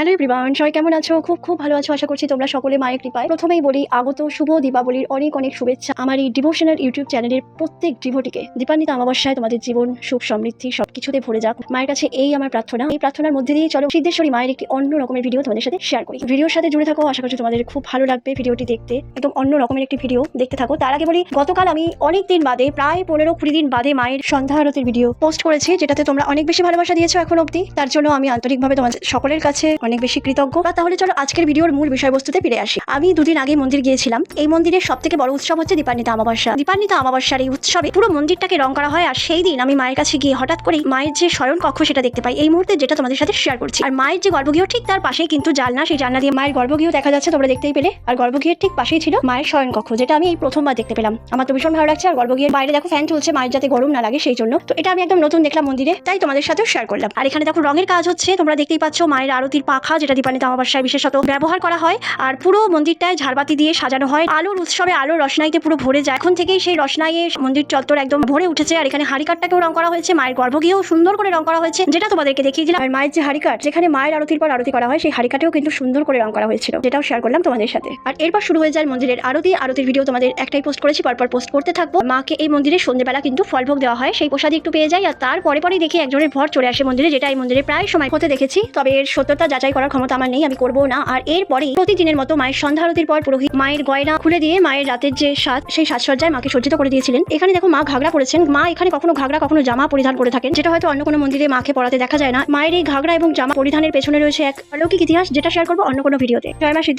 Hello everyone, সবাই কেমন আছো? খুব খুব ভালো আছো, আশা করছি তোমরা সকলে মায়ের কৃপায়। প্রথমেই বলি, আগত শুভ দীপাবলির অনেক অনেক শুভেচ্ছা। আমার এই ডিভোশনাল ইউটিউব চ্যানেলের প্রত্যেক ডিভোটিকে দীপান্বিত অমাবস্যায় তোমাদের জীবন, সুখ, সমৃদ্ধি সবকিছুতে ভরে যাক। মায়ের কাছে এই আমার প্রার্থনা। এই প্রার্থনার মধ্যে দিয়ে চলো সিদ্ধেশ্বরী মায়ের একটি অন্য রকমের ভিডিও তোমাদের সাথে শেয়ার করি। ভিডিওর সাথে জুড়ে থাকো, আশা করছি তোমাদের খুব ভালো লাগবে ভিডিওটি দেখতে। একদম অন্য রকমের একটি ভিডিও দেখতে থাকো। তার আগে বলি, গতকাল আমি অনেক দিন বাদে, প্রায় পনেরো কুড়ি দিন বাদে মায়ের সন্ধ্যা আরতির ভিডিও পোস্ট করেছি, যেটাতে তোমরা অনেক বেশি ভালোবাসা দিয়েছ এখন অবধি। তার জন্য আমি আন্তরিকভাবে তোমাদের সকলের কাছে অনেক বেশি কৃতজ্ঞ। বা তাহলে চলো আজকের ভিডিওর মূল বিষয়বস্তুতে ফিরে আসি। আমি দুদিন আগে মন্দির গিয়েছিলাম। এই মন্দিরের সব থেকে বড় উৎসব হচ্ছে দীপান্বিতা অমাবস্যা। দীপান্বিতা অমাবস্যার এই উৎসবে পুরো মন্দিরটাকে রং করা হয় আর সেই দিন আমি মায়ের কাছে গিয়ে হঠাৎ করে মায়ের যে শয়ন কক্ষ সেটা দেখতে পাই। এই মুহূর্তে যেটা তোমাদের সাথে শেয়ার করছি। আর মায়ের যে গর্ভগৃহ ঠিক তার পাশেই কিন্তু জালনা, সেই জানলা দিয়ে মায়ের গর্ভগৃহ দেখা যাচ্ছে, তোমরা দেখতেই পেলে। আর গর্ভগৃহের ঠিক পাশেই ছিল মায়ের শয়ন কক্ষ, যেটা আমি এই প্রথমবার দেখতে পেলাম। আমার তো ভীষণ ভালো লাগছে। আর গর্ভগৃহের বাইরে দেখো ফ্যান চলছে, মায়ের যাতে গরম না লাগে সেই জন্য। তো এটা আমি একদম নতুন দেখলাম মন্দিরে, তাই তোমাদের সাথেও শেয়ার করলাম। আর এখানে দেখো রঙের কাজ হচ্ছে, তোমরা দেখতেই পাচ্ছ মায়ের আরতির পাখা যেটা দীপান্বিতা অমাবস্যায় বিশেষত ব্যবহার করা হয়। আর পুরো মন্দিরটায় ঝাড়বাতি দিয়ে সাজানো হয়। আলোর উৎসবে আলো রসনাইতে পুরো ভরে যায়। এখন থেকেই সেই রসনাইয়ে মন্দির চত্বর একদম ভরে উঠেছে। আর এখানে হাড়িকাটটাকেও রং করা হয়েছে। মায়ের গর্ভগৃহেও সুন্দর করে রং করা হয়েছে। যেটা তোমাদেরকে দেখিয়ে দিলাম। আর মায়ের যে হাড়িকাট যেখানে মায়ের আরতির পর আরতি করা হয়, সেই হাড়িকাটেও কিন্তু সুন্দর করে রং করা হয়েছিল। যেটাও শেয়ার করলাম তোমাদের সাথে। আর এরপর শুরু হয়ে যায় মন্দিরের আরতি। আরতির ভিডিও তোমাদের একটাই পোস্ট করেছি। পরপর পোস্ট করতে থাকব। মাকে এই মন্দিরে সন্ধ্যেবেলা কিন্তু ফলভোগ দেওয়া হয়। সেই প্রসাদ একটু পেয়ে যায় আর তারপরে পরেই দেখি একজনের ভর চলে আসে মন্দিরে, যেটা এই মন্দিরে প্রায় সময় হতে দেখেছি। তবে এর সত্যতা যাচাই করার ক্ষমতা আমার নেই, আমি করব না। আর এরপরে প্রতিদিনের মতো মায়ের সন্ধ্যা আরতির পর পুরোহিত মায়ের গয়না খুলে দিয়ে মায়ের রাতের যে সাজ সেই সাজসজ্জায় মাকে সজ্জিত করে দিয়েছিলেন। এখানে দেখো মা ঘাগরা পরেছেন মা এখানে কখনো ঘাগরা, কখনো জামা পরিধান করে থাকেন। যেটা হয়তো অন্য কোনো মন্দিরে মাকে পড়াতে দেখা যায় না। মায়ের এই ঘাগরা এবং জামা পরিধানের পেছনে রয়েছে এক অলৌকিক ইতিহাস, যেটা শেয়ার করব অন্য কোনো ভিডিওতে জয় মা